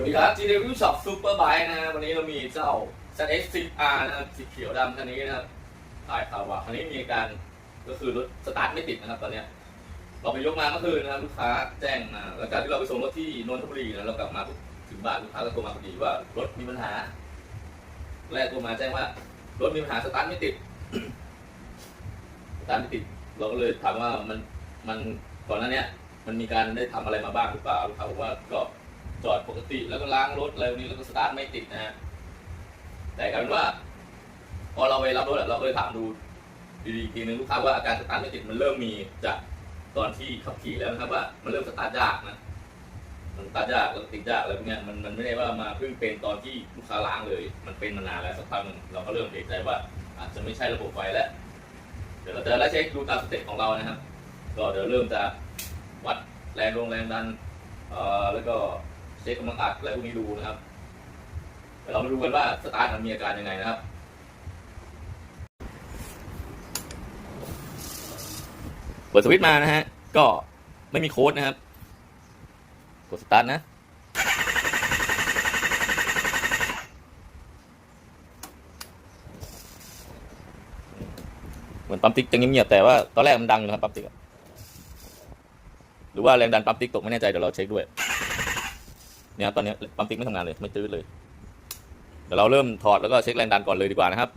สวัสดีครับ G Review Shop Super Bike นะฮะวันนี้เรามีเจ้า ZX 10R นะครับสีเขียวดำคันนี้นะครับถ่ายข่าวว่าคันนี้มีการก็คือรถสตาร์ทไม่ติดนะครับตอนเนี้ยเราไปยกมาเมื่อคืนนะครับลูกค้าแจ้งมาหลังจากที่เราไปส่งรถที่นนทบุรีนะเรากลับมาถึงบ้านลูกค้าก็โทรมาพอดีว่ารถมีปัญหา แรกโทรมาแจ้งว่ารถมีปัญหาสตาร์ทไม่ติดสตาร์ทไม่ติด เราก็เลยถามว่ามันมันก่อนหน้านี้มันมีการได้ทำอะไรมาบ้างหรือเปล่าลูกค้าบอกว่าก็ จอดปกติแล้วก็ล้างรถอะไรพวนี้แล้วก็สตาร์ทไม่ติดนะฮะแต่กลายเป็นว่า พอเราไปรับรถเราก็เลยถามดูดีๆอีกทีนึงลูกค้าว่าอาการสตาร์ทไม่ติดมันเริ่มมีจากตอนที่ขับขี่แล้วนะครับว่ามันเริ่มสตาร์ทยากนะมันสตาร์ทยากแล้วติดยากอะไรพวเนี้ยมันมันไม่ได้ว่ามาเพิ่งเป็นตอนที่ลูกค้าล้างเลย มันเป็นมานานแล้วสักพักหนึงเราก็เริ่มเอกใจว่า อาจจะไม่ใช่ระบบไฟแล้วเดี๋ยวเราจะไล่เช็คดูตามสเต็ปของเรานะครับก็เดี๋ยวเริ่มจะวัดแรงลงแรงดันเอ่อแล้วก็ เช็คกำลังอัดอะไรพวกนี้ดูนะครับเดี๋ยวเรามาดูกันว่าสตาร์ทมันมีอาการยังไงนะครับเปิดสวิตช์มานะฮะ ก็ไม่มีโค้ดนะครับ กดสตาร์ทนะเหมือนปั๊มติ๊กจะเงียบๆแต่ว่าตอนแรกมันดังอยู่นะครับปั๊มติ๊กหรือว่าแรงดันปั๊มติ๊กตกไม่แน่ใจเดี๋ยวเราเช็คด้วย เนี่ยครับตอนนี้ปั๊มติ๊กไม่ทำงานเลยไม่ตื้อเลยเดี๋ยวเราเริ่มถอดแล้วก็เช็คแรงดันก่อนเลยดีกว่านะครับ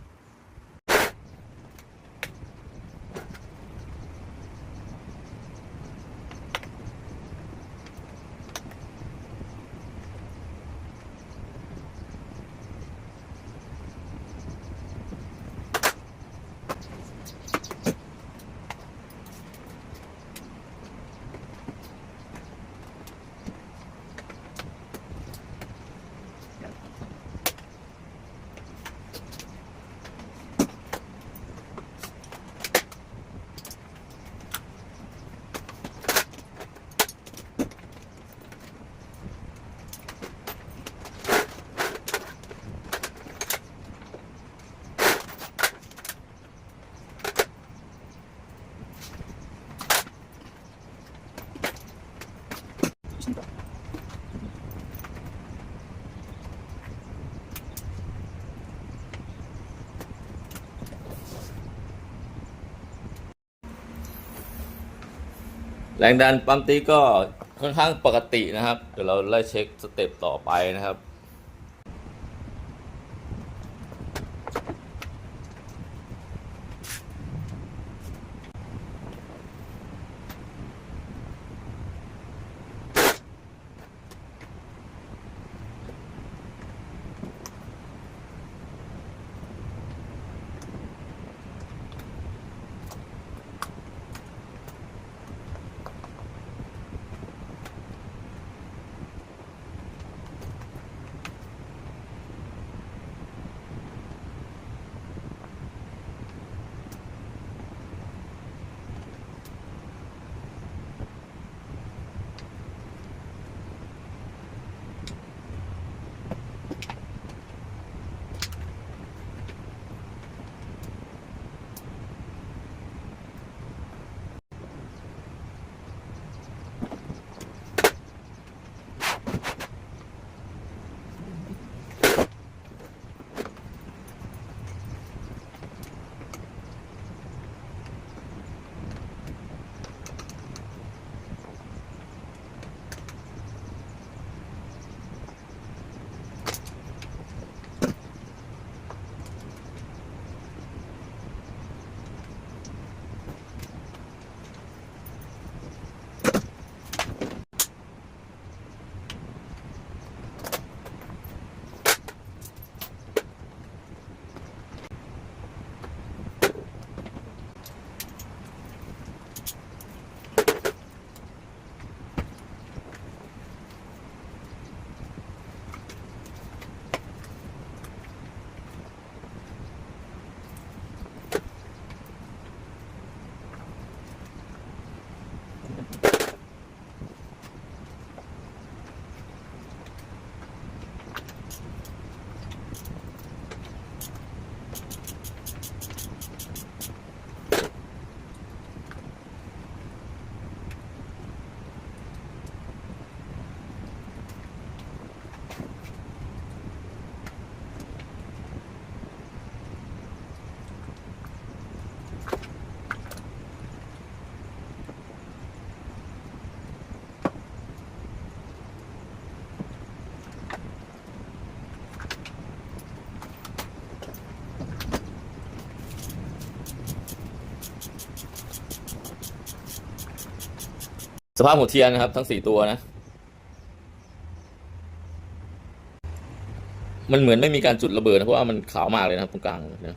แรงดันปั๊มตีก็ค่อนข้างปกตินะครับ เดี๋ยวเราไล่เช็คสเต็ปต่อไปนะครับ ภาพหัวเทียนนะครับ ทั้งสี่ตัวนะ มันเหมือนไม่มีการจุดระเบิดนะเพราะว่ามันขาวมากเลยนะครับตรงกลางนะ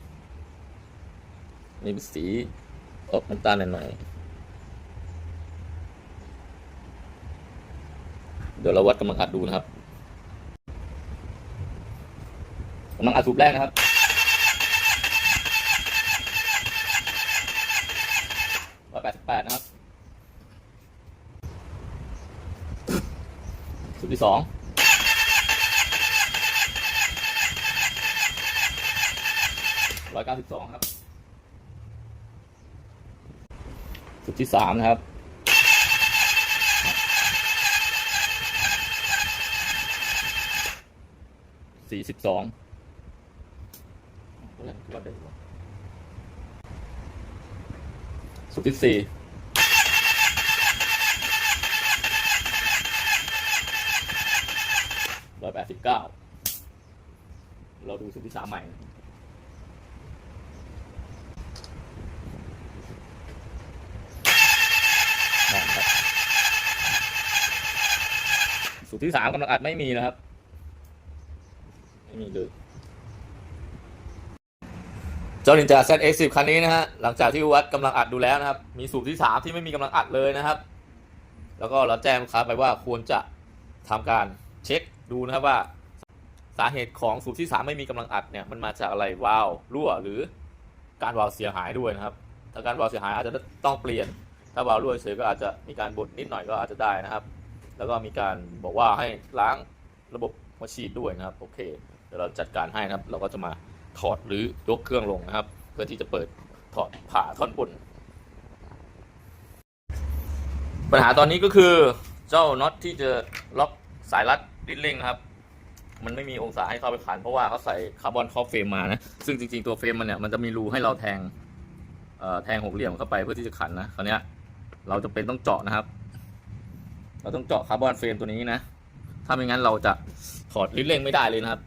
นี่เป็นสีออกน้ำตาลหน่อยเดี๋ยวเราวัดกำลังอัดดูนะครับกำลังอัดสูบแรกนะครับ สูตรที่สองร้อยเก้าสิบสองครับสูตรที่สามนะครับสี่สิบสองสูตรที่สี่ ร้อยแปดสิบเก้าเราดูสูตรที่สามใหม่นะครับสูตรที่สามกำลังอัดไม่มีนะครับ ไม่มีเลยเจ้านินจา ZX10 คันนี้นะฮะ หลังจากที่วัดกำลังอัดดูแล้วนะครับ มีสูตรที่สามที่ไม่มีกำลังอัดเลยนะครับ แล้วก็เราแจ้งลูกค้าไปว่าควรจะทำการเช็ค ดูนะครับว่าสาเหตุของสูตรที่สามไม่มีกำลังอัดเนี่ยมันมาจากอะไรวาล์วรั่วหรือการวาล์วเสียหายด้วยนะครับ ถ้าการวาล์วเสียหายอาจจะต้องเปลี่ยน ถ้าวาล์วรั่วเฉยก็อาจจะมีการบดนิดหน่อยก็อาจจะได้นะครับ แล้วก็มีการบอกว่าให้ล้างระบบหัวฉีดด้วยนะครับโอเคเดี๋ยวเราจัดการให้นะครับ เราก็จะมาถอดหรือยกเครื่องลงนะครับ เพื่อที่จะเปิดถอดผ่าท่อนบนปัญหาตอนนี้ก็คือเจ้าน็อตที่จะล็อกสายรัด ลิ้นเร่งครับ มันไม่มีองศาให้เข้าไปขันเพราะว่าเขาใส่คาร์บอนครอบเฟรมมานะ ซึ่งจริงๆ ตัวเฟรมมันเนี่ยมันจะมีรูให้เราแทงแทงหกเหลี่ยมเข้าไปเพื่อที่จะขันนะคราวนี้เราจะเป็นต้องเจาะนะครับ เราต้องเจาะคาร์บอนเฟรมตัวนี้นะ ถ้าไม่งั้นเราจะถอดลิ้นเร่งไม่ได้เลยนะครับ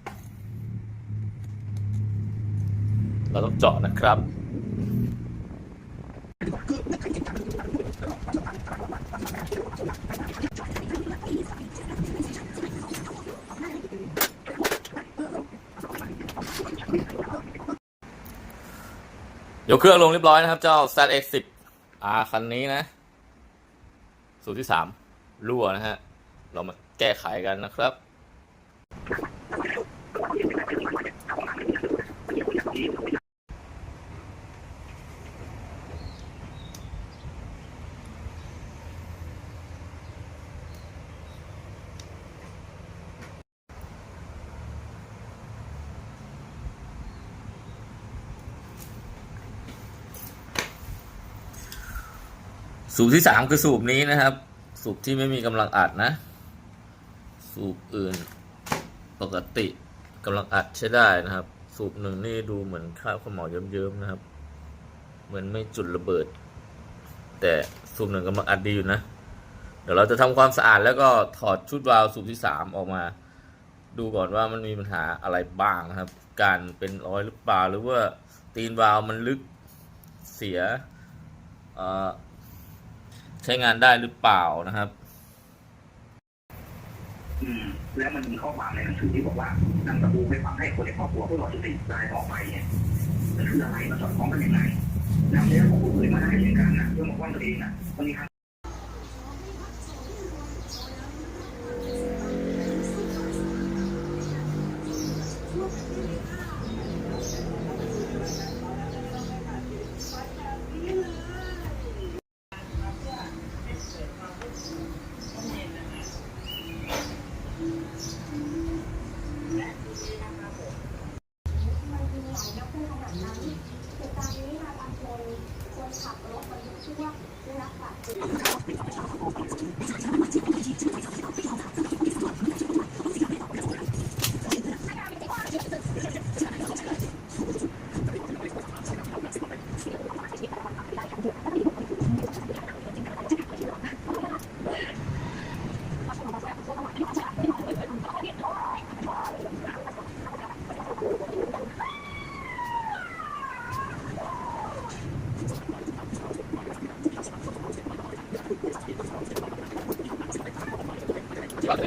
เราต้องเจาะนะครับ ยกเครื่องลงเรียบร้อยนะครับเจ้า ZX10 R คันนี้นะ สูตรที่สามรั่วนะฮะ เรามาแก้ไขกันนะครับ สูบที่สามคือสูบนี้นะครับ สูบที่ไม่มีกำลังอัดนะ สูบอื่นปกติกำลังอัดใช้ได้นะครับ สูบหนึ่งนี่ดูเหมือนข้าวขาวหมอเยิ้มๆนะครับ เหมือนไม่จุดระเบิด แต่สูบหนึ่งกำลังอัดดีอยู่นะ เดี๋ยวเราจะทำความสะอาดแล้วก็ถอดชุดวาล์วสูบที่สามออกมา ดูก่อนว่ามันมีปัญหาอะไรบ้างนะครับ การเป็นรอยหรือเปล่าหรือว่าตีนวาล์วมันลึกเสียอ่อ ใช้งานได้หรือเปล่านะครับ อืมแล้วมันมีข้อความในหนังสือที่บอกว่านำตะปูไปฝังให้คนในครอบครัวเพื่อรอจุติตายต่อไปเนี่ยมันคืออะไรมันสอดคล้องกันยังไงนำเรื่องของผู้อื่นมาให้เหตุการณ์นะเรื่องของตัวเองนะมันมีคำ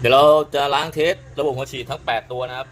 เดี๋ยวเราจะล้างเทสระบบหัวฉีดทั้ง 8 ตัวนะครับ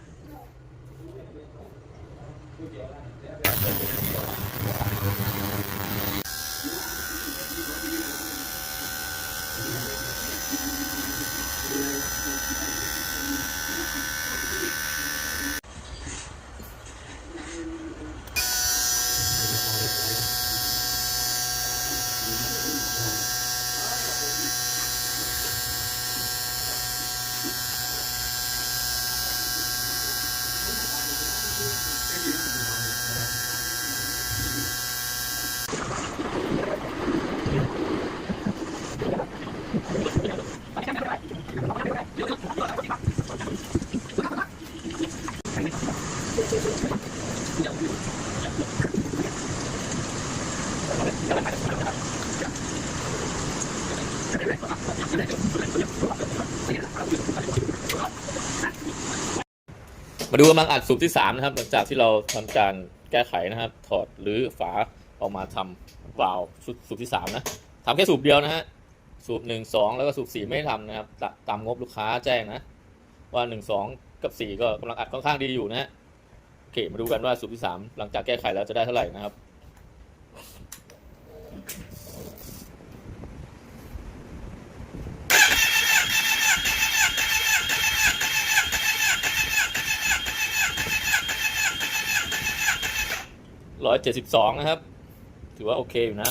มาดูกำลังอัดสูบที่ 3 นะครับ หลังจากที่เราทำการแก้ไขนะครับ ถอดหรือฝาออกมาทำเปล่าชุดสูบที่ 3 นะทำแค่สูบเดียวนะฮะ สูบ 1 2 แล้วก็สูบ 4 ไม่ทำนะครับตตามงบลูกค้าแจ้งนะ ว่า 1 2 กับ 4 ก็กำลังอัดค่อนข้างดีอยู่นะฮะโอเคมาดูกันว่าสูบที่ 3 หลังจากแก้ไขแล้วจะได้เท่าไหร่นะครับ ร้อยเจ็ดสิบสองนะครับ ถือว่าโอเคอยู่นะ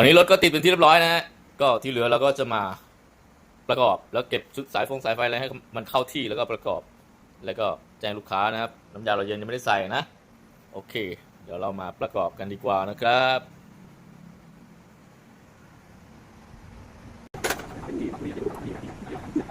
อนนี้รถก็ติดเป็นที่เรียบร้อยนะฮะก็ที่เหลือเราก็จะมาประกอบแล้วเก็บชุดสายฟงสายไฟอะไรให้มันเข้าที่แล้วก็ประกอบ แล้วก็แจ้งลูกค้านะครับน้ำยาเราเย็นยังไม่ได้ใส่นะ โอเค เดี๋ยวเรามาประกอบกันดีกว่านะครับเ